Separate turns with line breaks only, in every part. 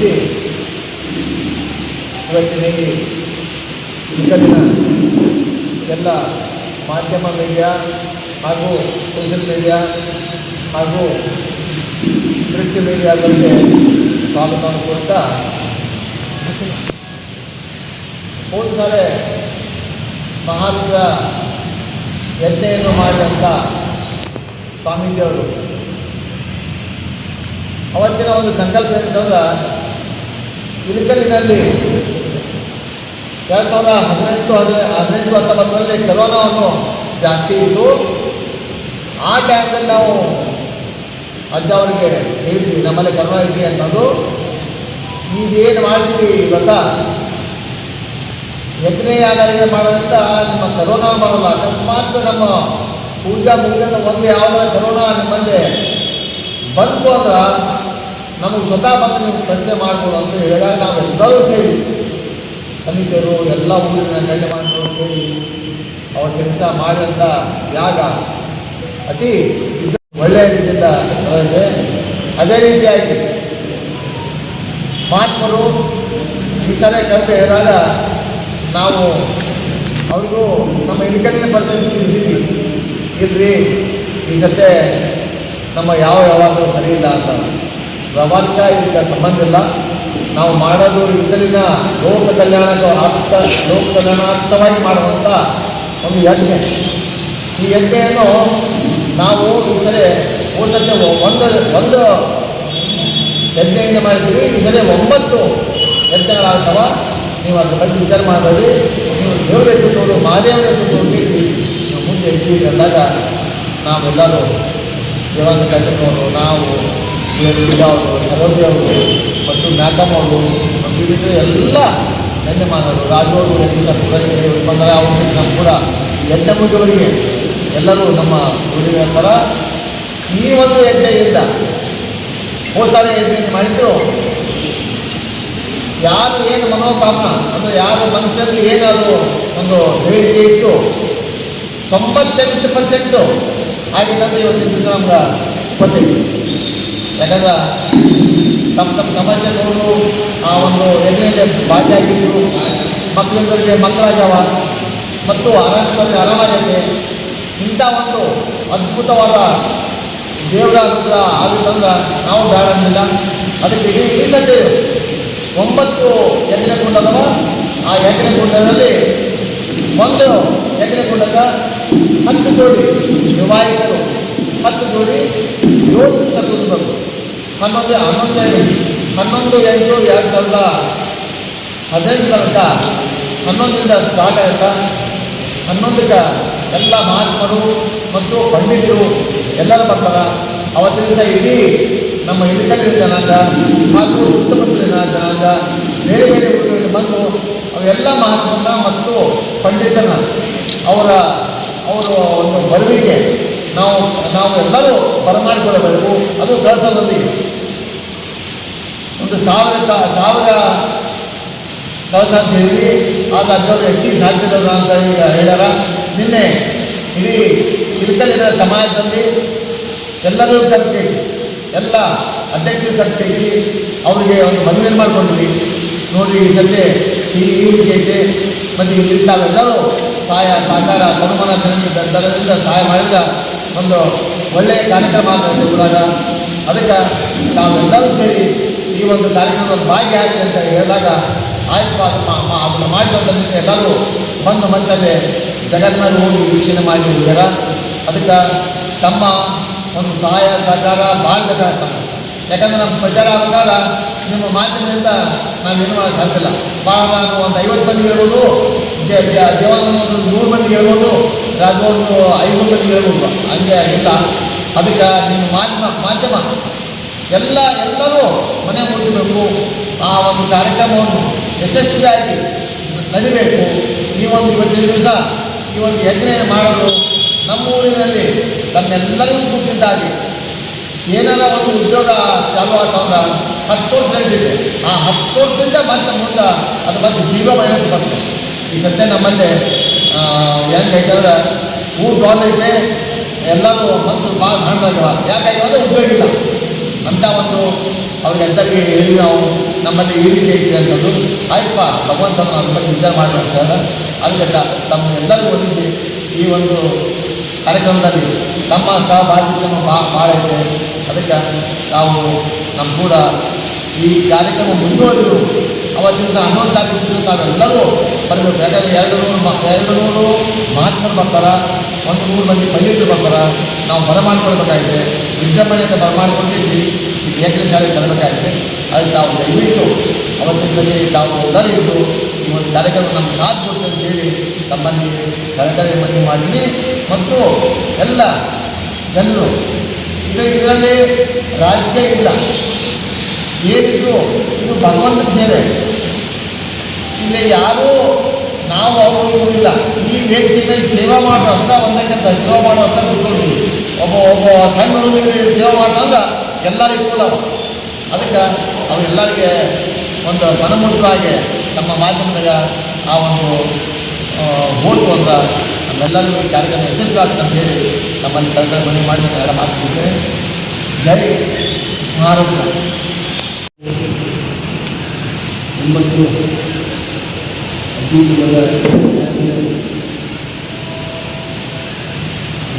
ಮುಗಿಸಿ ಇವತ್ತಿನ ಈ ಇಲ್ಲಿನ ಎಲ್ಲ ಮಾಧ್ಯಮ ಮೀಡಿಯಾ ಹಾಗೂ ಸೋಷಿಯಲ್ ಮೀಡಿಯಾ ಹಾಗೂ ದೃಶ್ಯ ಮೀಡಿಯಾಗಳಿಗೆ ಸ್ವಾಗತವನ್ನು ಕೊಡ್ತಾ ಹೋದ ಸಾರಿ ಮಹಾರುದ್ರ ಯಜ್ಞೆಯನ್ನು ಮಾಡಿದಂಥ ಸ್ವಾಮೀಜಿಯವರು. ಅವತ್ತಿನ ಒಂದು ಸಂಕಲ್ಪ ಏನಂತಂದ್ರೆ ಇಳಕಲ್ಲಿನಲ್ಲಿ ಎರಡು ಸಾವಿರ ಹದಿನೆಂಟು, ಹದಿನೆ ಹದಿನೆಂಟು ಹತ್ತೊಂಬತ್ತರಲ್ಲಿ ಕೊರೋನಾವನ್ನು ಜಾಸ್ತಿ ಇತ್ತು. ಆ ಟೈಮ್ದಲ್ಲಿ ನಾವು ಅಜ್ಜ ಅವರಿಗೆ ಹೇಳ್ತೀವಿ ನಮ್ಮಲ್ಲಿ ಕೊರೋನಾ ಇದ್ರಿ ಅನ್ನೋದು ಇದೇನು ಮಾಡ್ತೀವಿ ಗೊತ್ತಾ? ಯಜ್ಞ ಯಾಗಾದ್ರೆ ಮಾಡೋದ್ರಿಂದ ನಿಮ್ಮ ಕರೋನಾ ಬರಲ್ಲ. ಅಕಸ್ಮಾತ್ ನಮ್ಮ ಪೂಜಾ ಮುಗಿದ ಒಂದು ಯಾವಾಗ ಕರೋನಾ ನಿಮ್ಮಲ್ಲಿ ಬಂತು ಅಂದ್ರೆ ನಮಗೆ ಸ್ವತಃ ಬಂದು ನೀವು ಪರಿಚಯ ಮಾಡ್ಬೋದು ಅಂತ ಹೇಳಿದಾಗ ನಾವೆಲ್ಲರೂ ಸೇರಿ ಸಮಿತಿಯರು ಎಲ್ಲ ಊರಿನ ಗಣ್ಯಮಾನರು ಸೇರಿ ಕೆಲಸ ಮಾಡಿದಂಥ ಯಾಗ ಅತಿ ಒಳ್ಳೆಯ ರೀತಿಯಿಂದ ನಡೆದಿದೆ. ಅದೇ ರೀತಿಯಾಗಿ ಮಹಾತ್ಮರು ಈ ಸಲ ಕಂತ ಹೇಳಿದಾಗ ನಾವು ಅವ್ರಿಗೂ ನಮ್ಮ ಇಳಿಕಲ್ಲಿನ ಬರ್ತದೆ ತಿಳಿಸಿದ್ವಿ. ಇಲ್ರಿ, ಈ ಸತೆ ನಮ್ಮ ಯಾವ ಯಾವಾಗಲೂ ಸರಿ ಇಲ್ಲ ಅಂತ. ವ್ಯವಹಾರಿಕ ಇದಕ್ಕೆ ಸಂಬಂಧ ಇಲ್ಲ. ನಾವು ಮಾಡೋದು ಇದ್ದಲಿನ ಲೋಕ ಕಲ್ಯಾಣಕ್ಕೆ ಅರ್ಥ ಲೋಕ ಕಲ್ಯಾಣಾರ್ಥವಾಗಿ ಮಾಡುವಂಥ ಒಂದು ಯಜ್ಞೆ. ಈ ಯಜ್ಞೆಯನ್ನು ನಾವು ಈ ಸರಿ ಹೋದಕ್ಕೆ ಒಂದು ಒಂದು ಯಜ್ಞೆಯಿಂದ ಮಾಡಿದ್ವಿ ಈ ಸರಿ ಒಂಬತ್ತು ಯಜ್ಞಗಳಾಗ್ತವ. ನೀವು ಅದ್ರ ಬಗ್ಗೆ ವಿಚಾರ ಮಾಡಬೇಡಿ. ನೀವು ದೇವರ ಎತ್ತಿಕೊಂಡು ಮಾದೇವರ ಎತ್ತಿಕೊಂಡು ನಾವು ಮುಂದೆ ಹೆಚ್ಚಿಗೆ ಅಂದಾಗ ನಾವೆಲ್ಲರೂ ದೇವಾಂಗ ಕಚನವರು ನಾವು ಅವರು ಸರೋದಿ ಅವರು ಮತ್ತು ಮ್ಯಾಕಮ್ ಅವರು ಮತ್ತು ವಿವಿಧ ಎಲ್ಲ ಗಣ್ಯಮಾನವರು ರಾಜವರು ಎಲ್ಲ ಬಂದರೆ ಅವರು ನಮ್ಮ ಕೂಡ ಯಜ್ಞ ಮುಗಿಯವರಿಗೆ ಎಲ್ಲರೂ ನಮ್ಮ ಊರಿನ ಥರ ಈ ಒಂದು ಹೆಜ್ಜೆಯಿಂದ ಹೋದ ಹೆಜ್ಜೆಯನ್ನು ಮಾಡಿದ್ರು. ಯಾರು ಏನು ಮನೋಕಾಮನ ಅಂದರೆ ಯಾರು ಮನಸ್ಸಲ್ಲಿ ಏನಾದರೂ ಒಂದು ಬೇಡಿಕೆ ಇತ್ತು, ತೊಂಬತ್ತೆಂಟು ಪರ್ಸೆಂಟು ಆಗಿದೆ ಅಂತ ಇವತ್ತಿನ ನಮ್ಗೆ ಗೊತ್ತಿದೆ ಯಾಕಂದ್ರೆ ತಮ್ಮ ತಮ್ಮ ಸಮಸ್ಯೆಗಳು ಆ ಒಂದು ಯಜ್ಞೆಯಲ್ಲಿ ಭಾಗಿಯಾಗಿದ್ದು ಮಕ್ಕಳಿದ್ದವರಿಗೆ ಮಕ್ಕಳಾಗ್ಯಾವ ಮತ್ತು ಆರಾಮಿದ್ದವರಿಗೆ ಆರಾಮಾಗೈತೆ ಇಂಥ ಒಂದು ಅದ್ಭುತವಾದ ದೇವರ ಅನುಗ್ರಹ ಆಗುತ್ತಂದ್ರೆ ನಾವು ಬೇಡ ಅನ್ನಿಲ್ಲ ಅದಕ್ಕೆ ಇಡೀ ಈ ಸತಿ ಒಂಬತ್ತು ಯಜ್ಞ ಕುಂಡದವ ಆ ಯಜ್ಞ ಕುಂಡದಲ್ಲಿ ಒಂದು ಯಜ್ಞ ಕುಂಡಕ ಹತ್ತು ಜೋಡಿ ವಿವಾಹಿತರು ಹತ್ತು ಜೋಡಿ ಏಳು ದಿವಸ ಕೂತ್ಬೇಕು ಹನ್ನೊಂದು ಹನ್ನೊಂದು ಹನ್ನೊಂದು ಎಂಟು ಎರಡು ಸಾವಿರದ ಹದಿನೆಂಟು ತನಕ ಹನ್ನೊಂದರಿಂದ ಸ್ಟಾರ್ಟ್ ಆಯ್ತಾ ಹನ್ನೊಂದಕ್ಕೆ ಎಲ್ಲ ಮಹಾತ್ಮರು ಮತ್ತು ಪಂಡಿತರು ಎಲ್ಲರೂ ಬರ್ತಾರೆ. ಅವತ್ತಿನಿಂದ ಇಡೀ ನಮ್ಮ ಇಳಕಲ್ಲಿನ ಜನಾಂಗ ಹಾಗೂ ಸುತ್ತಮುತ್ತಲಿನ ಜನಾಂಗ, ಬೇರೆ ಬೇರೆ ಊರುಗಳಿಂದ ಬಂದು ಅವೆಲ್ಲ ಮಹಾತ್ಮನ ಮತ್ತು ಪಂಡಿತರನ್ನ ಅವರ ಅವರ ಒಂದು ಬರುವಿಕೆ ನಾವು ನಾವು ಎಲ್ಲರೂ ಬರಮಾಡಿಕೊಳ್ಳಬೇಕು ಅದು ಕಳಸದೊಂದಿಗೆ. ಒಂದು ಸಾವಿರ ಸಾವಿರ ಕಳಸ ಅಂತ ಹೇಳಿ ಆದ್ರೆ ಅಜ್ಜವರು ಹೆಚ್ಚಿಗೆ ಸಾಧ್ಯದವರು ಅಂತ ಹೇಳಿ ಹೇಳ್ಯಾರ. ನಿನ್ನೆ ಇಡೀ ಇಳಕಲ್ಲಿನ ಸಮಾಜದಲ್ಲಿ ಎಲ್ಲರೂ ಕಟ್ಟಿಸಿ ಎಲ್ಲ ಅಧ್ಯಕ್ಷರು ಕಟ್ಟಿಸಿ ಅವರಿಗೆ ಒಂದು ಮನವಿಯನ್ನು ಮಾಡ್ಕೊಂಡಿದ್ವಿ. ನೋಡಿ ಈ ಸದ್ಯ ಈ ಈ ರೀತಿ ಐತೆ. ಮತ್ತು ಇಲ್ಲಿ ತಾವೆಲ್ಲರೂ ಸಹಾಯ, ಸಹಕಾರ ತನುಮನ ದರದಿಂದ ಸಹಾಯ ಮಾಡಿದ್ರೆ ಒಂದು ಒಳ್ಳೆಯ ಕಾರ್ಯಕ್ರಮ ಆಗಬೇಕು ಊರಾಗ. ಅದಕ್ಕೆ ತಾವೆಲ್ಲರೂ ಸೇರಿ ಈ ಒಂದು ಕಾರ್ಯಕ್ರಮದಲ್ಲಿ ಭಾಗಿಯಾಗಿ ಅಂತ ಹೇಳಿದಾಗ, ಆಯ್ತು ಅದನ್ನು ಅದನ್ನು ಮಾಡಿದಂಥ ಎಲ್ಲರೂ ಬಂದು ಮಂತಲ್ಲೇ ಜಗನ್ಮಾಲಿ ಹೋಗಿ ವೀಕ್ಷಣೆ ಮಾಡಿ ಹೋಗ್ಯಾರ ಅದಕ್ಕೆ ತಮ್ಮ ಒಂದು ಸಹಾಯ, ಸಹಕಾರ ಭಾಳ ಬೇಕಾಗ್ತದೆ. ಯಾಕಂದ್ರೆ ನಮ್ಮ ಪ್ರಚಾರ ಪ್ರಕಾರ ನಿಮ್ಮ ಮಾಧ್ಯಮದಿಂದ ನಾನು ಏನು ಸಾಧ್ಯ ಇಲ್ಲ. ಭಾಳ ನಾನು ಒಂದು ಐವತ್ತು ಮಂದಿ ಹೇಳ್ಬೋದು ದೇವಾಲಯ ಒಂದು ನೂರು ಮಂದಿ ಹೇಳ್ಬೋದು. ರಾಜು ಒಂದು ಐದು ಮಂದಿ ಹೇಳ್ಬೋದು. ಹಂಗೆ ಇಲ್ಲ ಅದಕ್ಕೆ ನಿಮ್ಮ ಮಾಧ್ಯಮ ಮಾಧ್ಯಮ, ಎಲ್ಲ, ಎಲ್ಲರೂ ಮನೆ ಮುಟ್ಟಬೇಕು ಆ ಒಂದು ಕಾರ್ಯಕ್ರಮವನ್ನು ಯಶಸ್ವಿಯಾಗಿ ನಡಿಬೇಕು. ಈ ಒಂದು ಇವತ್ತಿನ ದಿವಸ, ಈ ಒಂದು ಯಜ್ಞೆ ಮಾಡೋದು ನಮ್ಮ ಊರಿನಲ್ಲಿ ನಮ್ಮೆಲ್ಲರಿಗೂ ಕೂತಿದ್ದಾಗಿ ಏನಾರ ಒಂದು ಉದ್ಯೋಗ ಚಾಲು ಆತಂದ್ರೆ ಹತ್ತು ವರ್ಷ ನಡೆದಿದೆ ಆ ಹತ್ತು ವರ್ಷದಿಂದ ಮತ್ತೆ ಮುಂದೆ ಅದು ಮತ್ತೆ ಜೀರೋ ಮೈನಸ್ ಬರ್ತದೆ. ಈ ಸತ್ಯ ನಮ್ಮಲ್ಲಿ ಹೆಂಗೆ ಐತಂದ್ರೆ ಊರು ದೊಡ್ಡೈತೆ ಎಲ್ಲರೂ ಮತ್ತು ಭಾಳ ಸಣ್ಣದಾಗ್ಯವ. ಯಾಕೈತೆ ಅಂದ್ರೆ ಉದ್ಯೋಗ ಇಲ್ಲ. ಅಂತ ಒಂದು ಅವ್ರಿಗೆ ಎಲ್ಲರಿಗೆ ಹೇಳಿ ನಾವು ನಮ್ಮಲ್ಲಿ ಈ ರೀತಿ ಐತೆ ಅಂತಂದು, ಆಯ್ತಪ್ಪ ಭಗವಂತನ ಅದ್ರ ಬಗ್ಗೆ ವಿಚಾರ ಮಾಡಬೇಕಂತ ಅದಕ್ಕೆ ತಮ್ಮ ಎಲ್ಲರಿಗೂ ಹೊಂದಿಸಿ ಈ ಒಂದು ಕಾರ್ಯಕ್ರಮದಲ್ಲಿ ತಮ್ಮ ಸಹಭಾಗಿತ್ವ ಭಾಳ ಭಾಳ ಐತೆ. ಅದಕ್ಕೆ ನಾವು ನಮ್ಮ ಕೂಡ ಈ ಕಾರ್ಯಕ್ರಮ ಮುಂದುವರಿದು ಅವತ್ತಿಂದ ಹನ್ನೊಂದು ತಾರೀಕು ತಾವೆಲ್ಲರೂ ಬರಬೇಕು ಯಾಕಂದರೆ ಎರಡು ನೂರು ಎರಡು ನೂರು ಮಹಾತ್ಮರು ಬರ್ತಾರೆ ಒಂದು ನೂರು ಮಂದಿ ಪಂಡಿತರು ಬರ್ತಾರೆ ನಾವು ಬರಮಾಡಿಕೊಳ್ಬೇಕಾಗಿದೆ. ವಿಜೃಂಭಣೆಯಿಂದ ಬರಮಾಡ್ಕೊಂಡು ಈ ಏಕರೆ ಶಾಲೆಗೆ ಬರಬೇಕಾಗಿದೆ. ಅದಕ್ಕೆ ತಾವು ದಯವಿಟ್ಟು ಅವತ್ತಿನಲ್ಲಿ ತಾವು ಎಲ್ಲರಿದ್ದು ಈ ಒಂದು ಕಾರ್ಯಕ್ರಮ ನಮ್ಗೆ ಸಾಥ್ ಕೊಟ್ಟು ಅಂತೇಳಿ ತಮ್ಮಲ್ಲಿ ಕಳಕಳಿ ಮನವಿ ಮಾಡಿದ್ದೀನಿ ಮತ್ತು ಎಲ್ಲ ಜನರು ಇದು ಇದರಲ್ಲಿ ರಾಜಕೀಯ ಇಲ್ಲ. ಏನಿದು? ಇದು ಭಗವಂತನ ಸೇವೆ. ಇಲ್ಲಿ ಯಾರೂ ನಾವು ಅವರು ಇವರು ಇಲ್ಲ. ಈ ವ್ಯಕ್ತಿನ ಸೇವಾ ಮಾಡೋ ಅಷ್ಟ ಒಂದಕ್ಕಿಂತ ಸೇವಾ ಮಾಡೋ ಅಷ್ಟ ಕೂತ್ಕೊಂಡು ಒಬ್ಬ ಒಬ್ಬ ಸಣ್ಣ ಹುಡುಗರಿಗೆ ಸೇವೆ ಮಾಡ್ದಂದ್ರೆ ಎಲ್ಲರಿಗೂ ಕೂಡ ಅದಕ್ಕೆ ಅವೆಲ್ಲರಿಗೆ ಒಂದು ಮನಮುಟ್ಟವಾಗಿ ನಮ್ಮ ಮಾಧ್ಯಮದಾಗ ಆ ಒಂದು ಹೋತು ಅಂದ್ರೆ ನಮ್ಮೆಲ್ಲರಿಗೂ ಈ ಕಾರ್ಯಕ್ರಮ ಯಶಸ್ವಿ ಹೇಳಿ ನಮ್ಮಲ್ಲಿ ಕಳೆದ ಮನೆ ಮಾಡಿ ಎರಡು ಮಾತು ಹೇಳ್ತೇನೆ. ಜೈ ಮಾರು
ಒಂಬತ್ತು ಹದಿನೈದು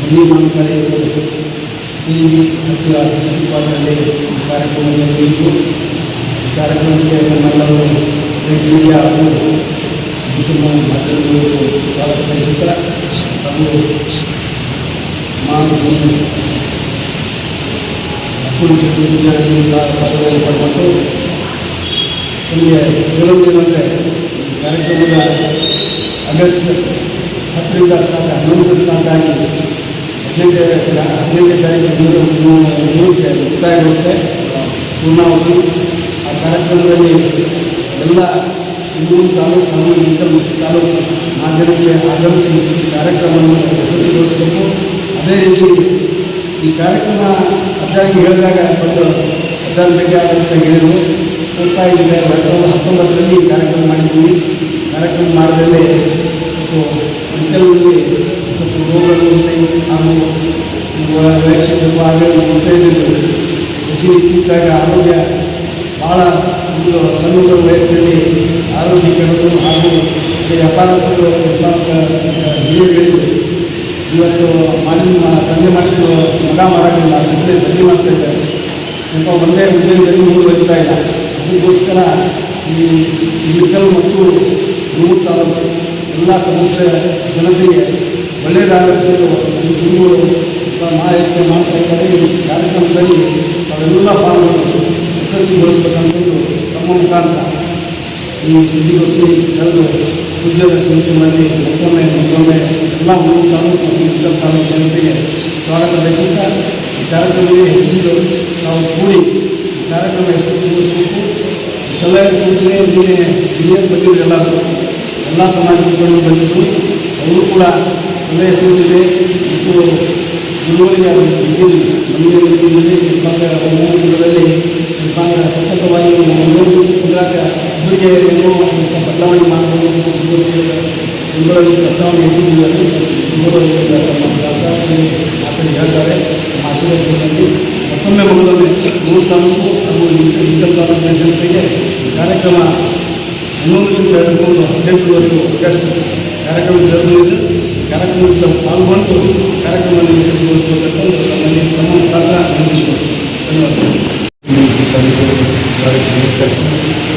ಮನಿ ಮಾಂಕಳೆ ಟಿ ವಿ ಹತ್ತಿರ ಶನಿವಾರದಲ್ಲಿ ಈ ಕಾರ್ಯಕ್ರಮ ಜರುಗಿತು ಈ ಕಾರ್ಯಕ್ರಮಕ್ಕೆ ನಮ್ಮೆಲ್ಲರೂ ಪ್ರಿಂಟ್ ಮೀಡಿಯಾ ಹಾಗೂ ಮುಸಲ್ಮಾನ ಮಾಧ್ಯಮಗಳು ಸ್ವಾಗತ ಬಯಸುತ್ತಾ ಹಾಗೂ ಮಾನವಿ ಅಪ್ಪುಲ್ ವಿಚಾರದಿಂದ ಪದವಿಯಲ್ಲಿ ಪಡ್ಕೊಂಡು ನಿಮಗೆ ಹೇಳೋದೇನೆಂದರೆ ಈ ಕಾರ್ಯಕ್ರಮದ ಆಗಸ್ಟ್ ಹತ್ತರಿಂದ ಸ್ಟಾರ್ಟ್ ಹನ್ನೊಂದು ಸ್ಟಾರ್ಟ್ ಆಗಿ ಹದಿನೈದು ಹದಿನೈದನೇ ತಾರೀಕು ಮೂರು ಮೂರಕ್ಕೆ ಮುಕ್ತಾಯಗೊಳ್ಳುತ್ತೆ ಪೂರ್ಣಾವಧಿ ಆ ಕಾರ್ಯಕ್ರಮದಲ್ಲಿ ಎಲ್ಲ ಇನ್ನೂರು ತಾಲೂಕು ಇತರ ತಾಲೂಕು ಜನಕ್ಕೆ ಆಗಮಿಸಿ ಕಾರ್ಯಕ್ರಮವನ್ನು ಯಶಸ್ವಿಗೊಳಿಸಬೇಕು. ಅದೇ ರೀತಿ ಈ ಕಾರ್ಯಕ್ರಮ ಅಜ್ಜಾಗಿ ಹೇಳಿದಾಗ ಬಂದು ಅಜ್ಜಾರ ಬಗ್ಗೆ ಹೇಳಿದರು. ಹೋಗ್ತಾ ಇದೆ ಎರಡು ಸಾವಿರದ ಹತ್ತೊಂಬತ್ತರಲ್ಲಿ ಕಾರ್ಯಕ್ರಮ ಮಾಡಿದ್ದೀವಿ. ಕಾರ್ಯಕ್ರಮ ಮಾಡಿದಲ್ಲಿ ಸ್ವಲ್ಪ ಮೆಂಟಲಲ್ಲಿ ಸ್ವಲ್ಪ ರೋಗಗಳು ಹಾಗೂ ವಯಸ್ಸಿನ ಹಾಗೆ ಮುತ್ತೈದರು ಹೆಚ್ಚಿನ ಇದ್ದಾಗ ಆರೋಗ್ಯ ಭಾಳ ಒಂದು ಸಣ್ಣ ವಯಸ್ಸಿನಲ್ಲಿ ಆರೋಗ್ಯ ಕೆಡೋದು ಹಾಗೂ ವ್ಯಾಪಾರಸ್ಥರು ಹಿರಿಯರು ಇವತ್ತು ಮಾಡಿ ತಂದೆ ಮಾಡಿದ್ದು ಮಗ ಮಾಡೋಕ್ಕಿಲ್ಲ ಅಂದರೆ ತಂದೆ ಮಾಡ್ತಾ ಇದ್ದಾರೆ. ಒಂದೇ ಉದ್ಯೋಗದಲ್ಲಿ ಮುಂದುವರಿತಾ ಇಲ್ಲ. ಅದಕ್ಕೋಸ್ಕರ ಈ ಇಳಕಲ್ ಮತ್ತು ಮೂರು ತಾಲೂಕು ಎಲ್ಲ ಸಮಸ್ತ ಜನತೆಗೆ ಒಳ್ಳೆಯದಾಗುತ್ತೆ ಈ ಗುರುಗಳು ಮಾಹಿತಿ ಮಾಡ್ತಾ ಇದ್ದಾರೆ ಈ ಕಾರ್ಯಕ್ರಮದಲ್ಲಿ ಅವೆಲ್ಲ ಪಾಲ್ಗೊಂಡು ಯಶಸ್ವಿಗೊಳಿಸ್ಬೇಕಂತಂದು ತಮ್ಮ ಮುಖಾಂತರ ಈ ಸುದ್ದಿಗೋಷ್ಠಿ ಕರೆದು ಪೂಜ್ಯದ ಸಂಸ್ಥೆಗಳಲ್ಲಿ ಮತ್ತೊಮ್ಮೆ ಮತ್ತೊಮ್ಮೆ ಎಲ್ಲ ಮೂರು ತಾಲೂಕು ಮತ್ತು ಇತರ ತಾಲೂಕು ಜನತೆಗೆ ಸ್ವಾಗತ ಬಯಸುತ್ತಾ ಈ ಕಾರ್ಯಕ್ರಮದಲ್ಲಿ ಹೆಚ್ಚಿನ ನಾವು ಕೂಡಿ ಈ ಕಾರ್ಯಕ್ರಮ ಯಶಸ್ವಿಗೊಳಿಸಬೇಕು ಈ ಸಲಹೆ ಸೂಚನೆ ನಿನ್ನೆ ಹಿರಿಯರು ಬಂದಿದ್ರು ಎಲ್ಲರೂ ಎಲ್ಲ ಸಮಾಜ ಮುಖಂಡರು ಬಂದಿದ್ದರು ಅವರು ಕೂಡ ಸಲಹೆ ಸೂಚನೆ ಇಬ್ಬರು ಗುರುಗಳಿಗೆ ನಮಗೆ ಇದ್ದೀನಿ ಇಪ್ಪತ್ತ ಮೂರು ದಿನದಲ್ಲಿ ಇವಾಗ ಸತತವಾಗಿ ಕುಂದ್ರಾಕ ಒಬ್ಬರಿಗೆ ಏನೋ ಬದಲಾವಣೆ ಮಾಡಬಹುದು ಪ್ರಸ್ತಾವನೆ ನಮ್ಮ ಪ್ರಸ್ತಾವನೆ ಮಾತಾಡಿ ಹೇಳ್ತಾರೆ. ನಮ್ಮ ಆಶೀರ್ವದಿಸಿದಲ್ಲಿ ಮತ್ತೊಮ್ಮೆ ಮಗಳೊಮ್ಮೆ ಮೂರು ತಾಲೂಕು ತಾಲೂಕಿನ ಜನತೆಗೆ ಕಾರ್ಯಕ್ರಮ ಹನ್ನೊಂದರಿಂದ ಹಿಡಿದುಕೊಂಡು ಹದಿನೆಂಟರವರೆಗೂ ಆಗಸ್ಟ್ ಕಾರ್ಯಕ್ರಮ ಜರುಗಲಿದೆ. ಕಾರ್ಯಕ್ರಮದಲ್ಲಿ ಪಾಲ್ಗೊಂಡು ಕಾರ್ಯಕ್ರಮವನ್ನು ಯಶಸ್ವಿಗೊಳಿಸಬೇಕಂತ ನಮ್ಮಲ್ಲಿ ತಮ್ಮ ಪಾತ್ರ ನಿರ್ಮಿಸಿಕೊಂಡು ಧನ್ಯವಾದಗಳು.
ನಮಸ್ಕರಿಸಿ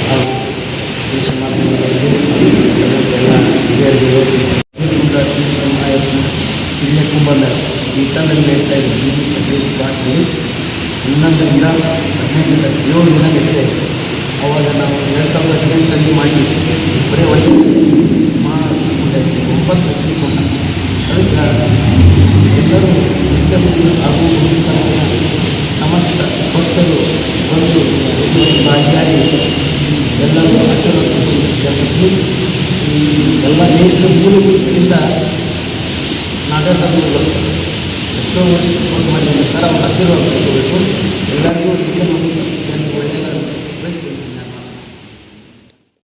ಹಾಗೂ ದೇಶ ಮಾಧ್ಯಮದವರಿಗೆ ಎಲ್ಲ ಹಿರಿಯರಿಗೆ ಹಿರಿಯ ಕುಂಭದ ಈ ತಂಡದಲ್ಲಿ ಹೇಳ್ತಾ ಹನ್ನೊಂದರಿಂದ ಹದಿನೈದರಿಂದ ಏಳು ದಿನ ಗೆದ್ದೆ ಅವಾಗ ನಾವು ಎರಡು ಸಾವಿರದ ಹದಿನೆಂಟರಲ್ಲಿ ಮಾಡಿ, ಬರೀ ಒಂದು ಮಾಡಿ ಒಂಬತ್ತು ಅದಕ್ಕೆ ಎಲ್ಲರೂ ಎಲ್ಲರೂ ಹಾಗೂ ಸಮಸ್ತ ಭಕ್ತರು ಬಂದು ಭಾಗಿಯಾಗಿ ಎಲ್ಲರೂ ಆಶೀರ್ವಾದ ಈ ಎಲ್ಲ ದೇಶದ ಮೂಲಗಳಿಂದ ನಾಗಾಸಾಧನೆ ಬರ್ತಾರೆ ಎಷ್ಟೋ ವರ್ಷ ಕೋರ್ಸ್ ಮಾಡಿದ ನಂತರ ಅವ್ರ ಆಶೀರ್ವಾದ ಪಡ್ಕೋಬೇಕು ಎಲ್ಲರಿಗೂ ಇದನ್ನು